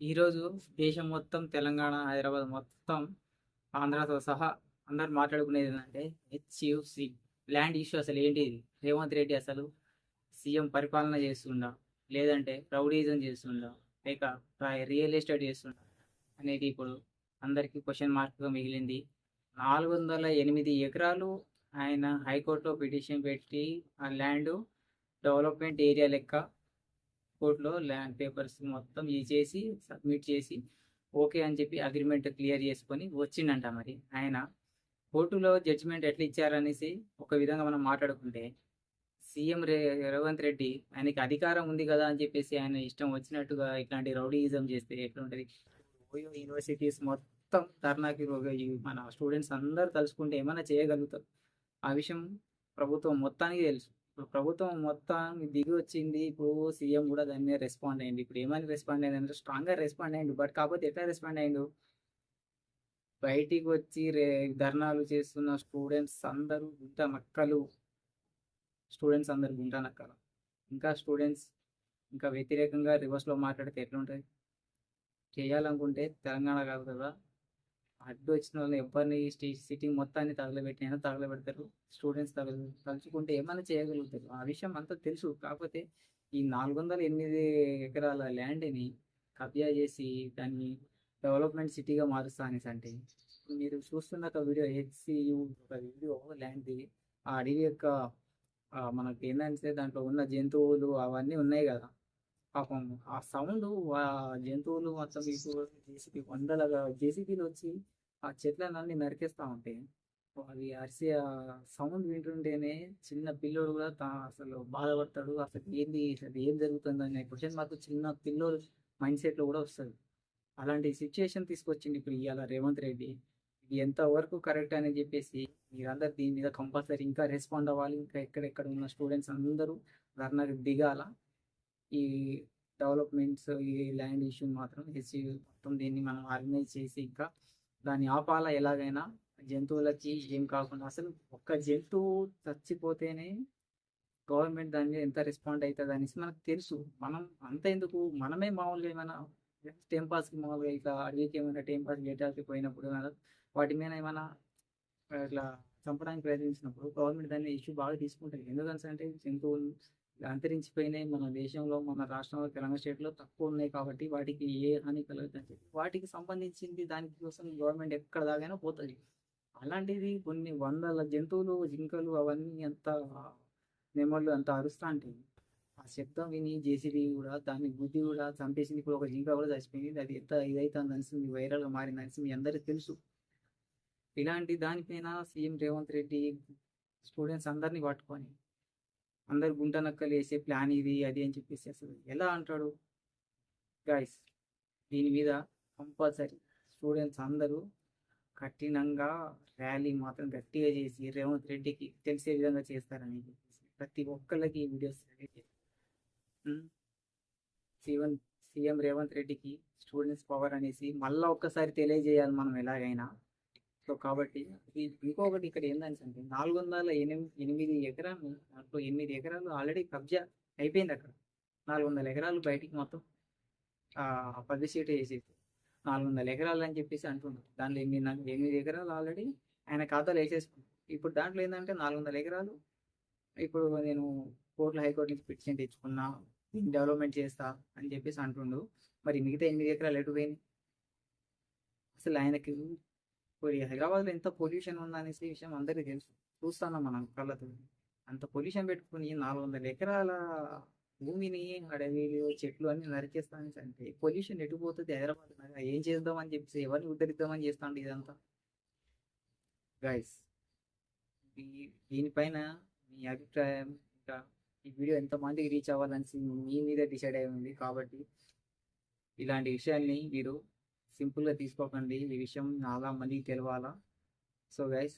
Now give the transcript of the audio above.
ఈరోజు దేశం మొత్తం తెలంగాణ హైదరాబాద్ మొత్తం ఆంధ్రతో సహా అందరు మాట్లాడుకునేది ఏంటంటే హెచ్యుసి ల్యాండ్ ఇష్యూ అసలు ఏంటిది? రేవంత్ రెడ్డి అసలు సీఎం పరిపాలన చేస్తుండా? లేదంటే రౌడీజం చేస్తుండా? లేక రియల్ ఎస్టేట్ చేస్తుండా? అనేది ఇప్పుడు అందరికీ క్వశ్చన్ మార్క్గా మిగిలింది. నాలుగు వందల ఎనిమిది ఎకరాలు ఆయన హైకోర్టులో పిటిషన్ పెట్టి ఆ ల్యాండ్ డెవలప్మెంట్ ఏరియా లెక్క కోర్టులో ల్యాండ్ పేపర్స్ మొత్తం ఇచ్చేసి సబ్మిట్ చేసి ఓకే అని చెప్పి అగ్రిమెంట్ క్లియర్ చేసుకొని వచ్చిండంట మరి. ఆయన కోర్టులో జడ్జిమెంట్ ఎట్లా ఇచ్చారనేసి ఒక విధంగా మనం మాట్లాడుకుంటే సీఎం రే రేవంత్ రెడ్డి ఆయనకి అధికారం ఉంది కదా అని చెప్పేసి ఆయన ఇష్టం వచ్చినట్టుగా ఇట్లాంటి రౌడీయిజం చేస్తే ఎట్లుంటది? ఓయో యూనివర్సిటీస్ మొత్తం ధర్నాకి మన స్టూడెంట్స్ అందరు తలుచుకుంటే ఏమైనా చేయగలుగుతారు ఆ విషయం ప్రభుత్వం మొత్తానికి తెలుసు. ఇప్పుడు ప్రభుత్వం మొత్తం దిగి వచ్చింది ఇప్పుడు సీఎం కూడా దాని మీద రెస్పాండ్ అయింది. ఇప్పుడు ఏమని రెస్పాండ్ అయింది అంటే స్ట్రాంగ్గా రెస్పాండ్ అయ్యిండు బట్ కాకపోతే ఎట్లా రెస్పాండ్ అయ్యిండు బయటికి వచ్చి రే ధర్నాలు చేస్తున్న స్టూడెంట్స్ అందరూ గుంట నక్కలు స్టూడెంట్స్ అందరు గుంట నక్కలు ఇంకా స్టూడెంట్స్ ఇంకా వ్యతిరేకంగా రివర్స్లో మాట్లాడితే ఎట్లుంటుంది? చేయాలనుకుంటే తెలంగాణ కాదు కదా. అడ్డు వచ్చిన వాళ్ళు ఎవరిని సిటీ మొత్తాన్ని తగలబెట్టినా తగలబెడతారు. స్టూడెంట్స్ తగల తలుచుకుంటే ఏమైనా చేయగలుగుతారు. ఆ విషయం అంతా తెలుసు. కాకపోతే ఈ నాలుగు వందల ఎనిమిది ఎకరాల ల్యాండ్ని కబ్జా చేసి దాన్ని డెవలప్మెంట్ సిటీగా మారుస్తా అనేసి అంటే మీరు చూస్తున్న ఒక వీడియో హెచ్సియు ఒక వీడియో ల్యాండ్ది. ఆ అడవి యొక్క మనకి ఏంటంటే దాంట్లో ఉన్న జంతువులు అవన్నీ ఉన్నాయి కదా. పాపం ఆ సౌండ్ ఆ జంతువులు మొత్తం ఇప్పుడు జేసీబీ వందల జేసీబీలు వచ్చి ఆ చెట్లన్నీ నరికేస్తూ ఉంటాయి అవి అరిసే సౌండ్ వింటుంటేనే చిన్న పిల్లోడు కూడా తా అసలు బాధపడతాడు. అసలు ఏంది అసలు ఏం జరుగుతుంది అనే క్వశ్చన్ మాకు చిన్న పిల్లోడు మైండ్ సెట్లో కూడా వస్తుంది. అలాంటి సిచ్యుయేషన్ తీసుకొచ్చింది ఇప్పుడు ఇవాళ రేవంత్ రెడ్డి. ఇది ఎంతవరకు కరెక్ట్ అని చెప్పేసి మీరందరు దీని మీద కంపల్సరీ ఇంకా రెస్పాండ్ అవ్వాలి. ఇంకా ఎక్కడెక్కడ ఉన్న స్టూడెంట్స్ అందరూ ధర్నాకి దిగాల. ఈ డెవలప్మెంట్స్ ఈ ల్యాండ్ ఇష్యూ మాత్రం హెచ్సి మొత్తం దీన్ని మనం ఆర్గనైజ్ చేసి ఇంకా దాన్ని ఆపాలా ఎలాగైనా. జంతువులకి ఏం కాకుండా అసలు ఒక్క జంతువు చచ్చిపోతేనే గవర్నమెంట్ దాని మీద ఎంత రెస్పాండ్ అవుతుంది అనేసి మనకు తెలుసు. మనం అంత ఎందుకు? మనమే మామూలుగా ఏమైనా టైం పాస్కి మామూలుగా ఇట్లా అడవికి ఏమైనా టైంపాస్ పాస్ పోయినప్పుడు వాటి మీద ఏమైనా ఇట్లా చంపడానికి ప్రయత్నించినప్పుడు గవర్నమెంట్ దాన్ని ఇష్యూ బాగా తీసుకుంటుంది. ఎందుకంటే జంతువులు అంతరించిపోయినాయి. మన దేశంలో మన రాష్ట్రంలో తెలంగాణ స్టేట్లో తక్కువ ఉన్నాయి కాబట్టి వాటికి ఏ హాని కలగదని వాటికి సంబంధించింది దానికి కోసం గవర్నమెంట్ ఎక్కడ దాకైనా పోతుంది. అలాంటిది కొన్ని వందల జంతువులు జింకలు అవన్నీ అంత నెమళ్ళు అంత అరుస్తా ఉంటాయి ఆ శబ్దం విని జేసీబీ కూడా దాన్ని బుద్ధి కూడా చంపేసింది. ఇప్పుడు ఒక జింక కూడా చచ్చిపోయింది. అది ఎంత ఇదైతుంది మీ వైరల్గా మారింది మీ అందరికీ తెలుసు. ఇలాంటి దానిపైన సీఎం రేవంత్ రెడ్డి స్టూడెంట్స్ అందరినీ పట్టుకొని అందరు గుంటనక్కలు వేసే ప్లాన్ ఇది అది అని చెప్పేసి అసలు ఎలా అంటాడు? గాయస్ దీని మీద కంపల్సరీ స్టూడెంట్స్ అందరూ కఠినంగా ర్యాలీ మాత్రం గట్టిగా చేసి రేవంత్ రెడ్డికి తెలిసే విధంగా చేస్తారని చెప్పేసి ప్రతి ఒక్కళ్ళకి ఈ వీడియోస్ సీఎం సీఎం రేవంత్ రెడ్డికి స్టూడెంట్స్ పవర్ అనేసి మళ్ళీ ఒక్కసారి తెలియజేయాలి మనం ఎలాగైనా. సో కాబట్టి ఇంకొకటి ఇక్కడ ఏంటంటే నాలుగు వందల ఎనిమిది ఎనిమిది ఎకరాలు దాంట్లో ఎనిమిది ఎకరాలు ఆల్రెడీ కబ్జా అయిపోయింది అక్కడ. నాలుగు వందల ఎకరాలు బయటికి మొత్తం పది సీట్ వేసేది నాలుగు వందల ఎకరాలు అని చెప్పేసి అంటున్నారు. దాంట్లో ఎనిమిది ఎనిమిది ఎకరాలు ఆల్రెడీ ఆయన ఖాతాలో వేసేసుకున్నాం ఇప్పుడు దాంట్లో ఏంటంటే నాలుగు వందల ఎకరాలు ఇప్పుడు నేను కోర్టులో హైకోర్టు నుంచి పిటిషన్ తెచ్చుకున్నా దీన్ని డెవలప్మెంట్ చేస్తా అని చెప్పేసి అంటుండు. మరి మిగతా ఎనిమిది ఎకరాలు ఎటు పోయినాయి? అసలు ఆయనకి ఇప్పుడు హైదరాబాద్లో ఎంత పొల్యూషన్ ఉందనేసి విషయం అందరికీ తెలుసు. చూస్తున్నాం మనం కళ్ళతో. అంత పొల్యూషన్ పెట్టుకుని నాలుగు వందల ఎకరాల భూమిని అడవిలు చెట్లు అన్ని నరికేస్తాను అంటే పొల్యూషన్ ఎటు పోతుంది హైదరాబాద్ ఏం చేద్దామని చెప్పేసి ఎవరిని ఉద్ధరిద్దామని చేస్తాండి ఇదంతా? గైస్ దీనిపైన మీ అభిప్రాయం ఇంకా ఈ వీడియో ఎంతమందికి రీచ్ అవ్వాలని మీ మీద డిసైడ్ అయి ఉంది కాబట్టి ఇలాంటి విషయాల్ని మీరు సింపుల్గా తీసుకోకండి. ఈ విషయం చాలా మందికి తెలవాలా? So guys